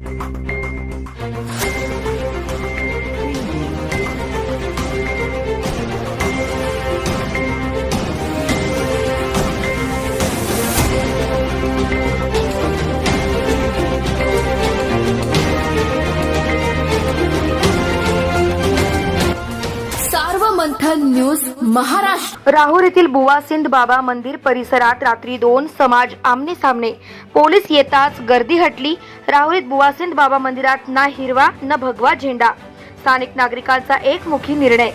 Thank you. Manthan news Maharashtra. Rahur येथील बुवासिंद बाबा मंदिर परिसरात रात्री दोन समाज आमने सामने. पोलीस येताच गर्दी हटली. राहुरीत बुवासिंद बाबा मंदिरात ना हिरवा न भगवा झेंडा. स्थानिक नागरिकांचा एकमुखी निर्णय.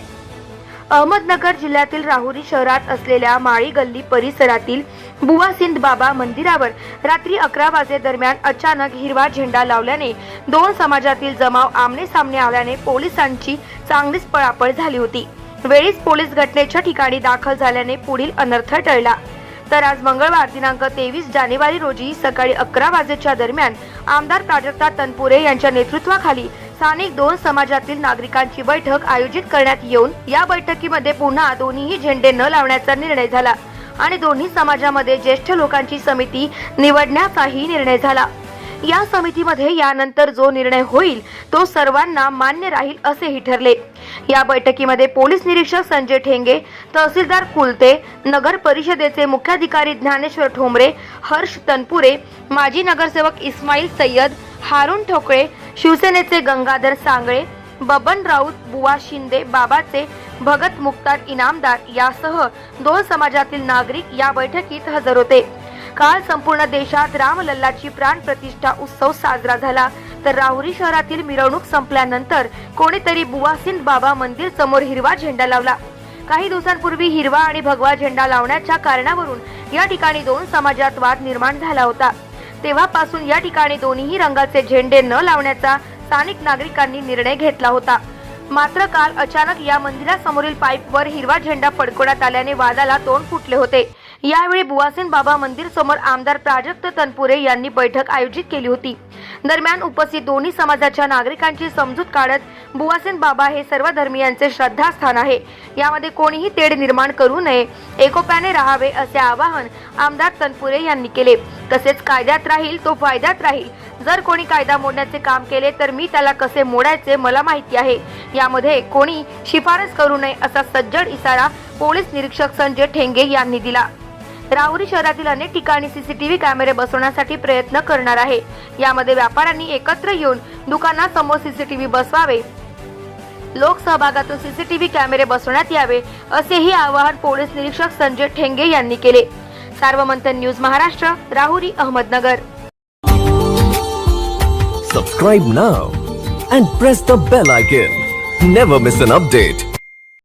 अहमदनगर जिल्ह्यातील राहुरी शहरात असलेल्या माळी गल्ली परिसरातील बुवासिंद बाबा मंदिरावर रात्री अकरा वाजे दरम्यान अचानक हिरवा झेंडा लावल्याने दोन समाजातील जमाव आमने सामने आल्याने पोलिसांची चांगलीच पळापळ झाली होती. वेळीच पोलीस घटनेच्या ठिकाणी दाखल झाल्याने पुढील अनर्थ टळला. तर आज मंगळवार दिनांक तेवीस जानेवारी रोजी सकाळी अकरा वाजेच्या दरम्यान आमदार प्राजक्ता तनपुरे यांच्या नेतृत्वाखाली स्थानिक दोन समाजातील नागरिकांची बैठक आयोजित करण्यात येऊन या बैठकीमध्ये पुन्हा दोन्हीही झेंडे न लावण्याचा निर्णय झाला आणि दोन्ही समाजामध्ये ज्येष्ठ लोकांची समिती निवडण्याचाही निर्णय झाला. या समितीमध्ये यानंतर जो निर्णय होईल तो सर्वांना मान्य राहील असेही ठरले. या बैठकीमध्ये पोलीस निरीक्षक संजय ठेंगे तहसीलदार कुलते नगर परिषदेचे मुख्याधिकारी ज्ञानेश्वर ठोंबरे हर्ष तनपुरे माजी नगरसेवक इस्माईल सय्यद हारून ठोकळे शिवसेनेचे गंगाधर सांगळे बबन राऊत बुवा शिंदे बाबाचे भगत मुक्तार इनामदार यासह दोन समाजातील नागरिक या बैठकीत हजर होते. काल संपूर्ण देशात रामलल्लाची प्राण प्रतिष्ठा उत्सव साजरा झाला. तर राहुरी शहरातील मिरवणूक संपल्यानंतर कोणीतरी बुवासिंद बाबा मंदिर समोर हिरवा झेंडा लावला. काही दिवसांपूर्वी हिरवा आणि भगवा झेंडा लावण्याच्या कारणावरून या ठिकाणी दोन समाजात वाद निर्माण झाला होता. तेव्हापासून या ठिकाणी दोन्ही रंगाचे झेंडे न लावण्याचा स्थानिक नागरिकांनी निर्णय घेतला होता. मात्र काल अचानक या मंदिरासमोरील पाईपवर हिरवा झेंडा फडकवण्यात आल्याने वादाला तोंड फुटले होते. यावेळी बुवासेन बाबा मंदिर समोर आमदार प्राजक्त तनपुरे यांनी बैठक आयोजित केली होती. दरम्यान उपस्थित दोन्ही समाजाच्या नागरिकांची समजूत काढत बुवासेन बाबा हे सर्व धर्मियांचे श्रद्धास्थान आहे. यामध्ये कोणीही तेढ निर्माण करू नये एकोप्याने राहावे असे आवाहन आमदार तनपुरे यांनी केले. तसेच कायद्यात राहील तो फायद्यात राहील. जर कोणी कायदा मोडण्याचे काम केले तर मी त्याला कसे मोडायचे मला माहिती आहे. यामध्ये कोणी शिफारस करू नये असा सज्जड इशारा पोलीस निरीक्षक संजय ठेंगे यांनी दिला. राहुरी शहरातील अनेक ठिकाणी सीसीटीव्ही कॅमेरे बसवण्यासाठी प्रयत्न करणार आहे. यामध्ये व्यापाऱ्यांनी एकत्र येऊन दुकानासमोर सीसीटीव्ही बसवावे. लोकसहभागातून सीसीटीव्ही कॅमेरे बसवण्यात यावे असेही आवाहन पोलीस निरीक्षक संजय ठेंगे यांनी केले. Sarvamanthan news Maharashtra Rahuri Ahmednagar. Subscribe now and press the bell icon never miss an update